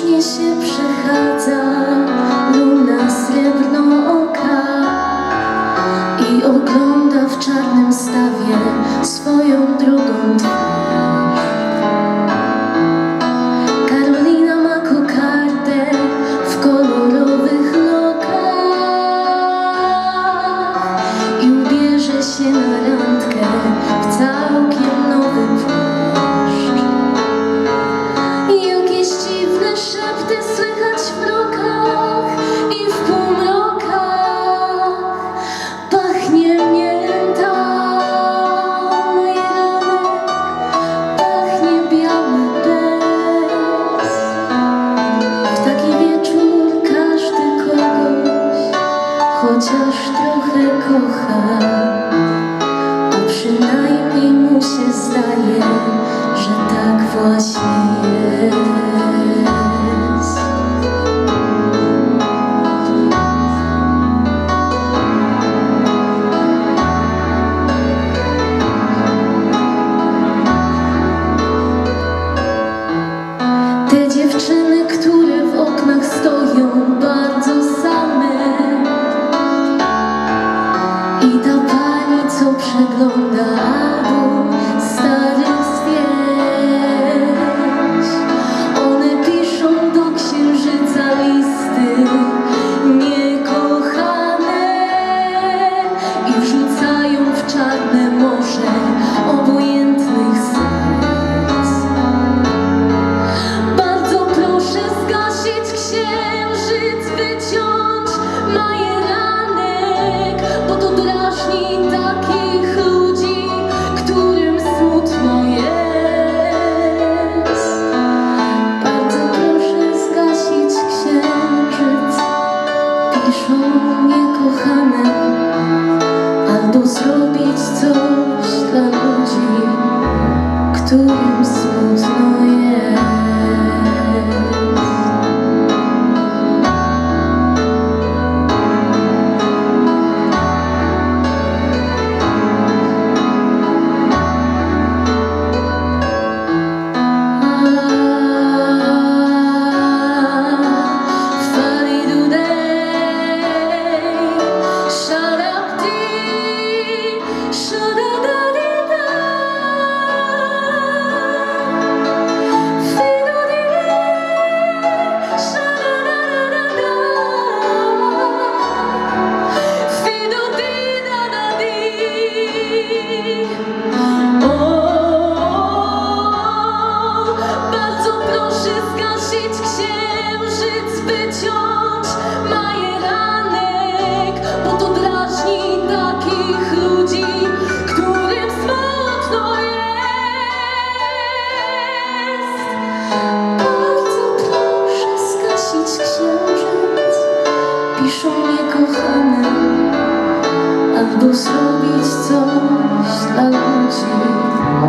Różnie się przechadza chociaż trochę kocha. żegluj. Napiszą mnie kochane, albo zrobić coś dla ludzi.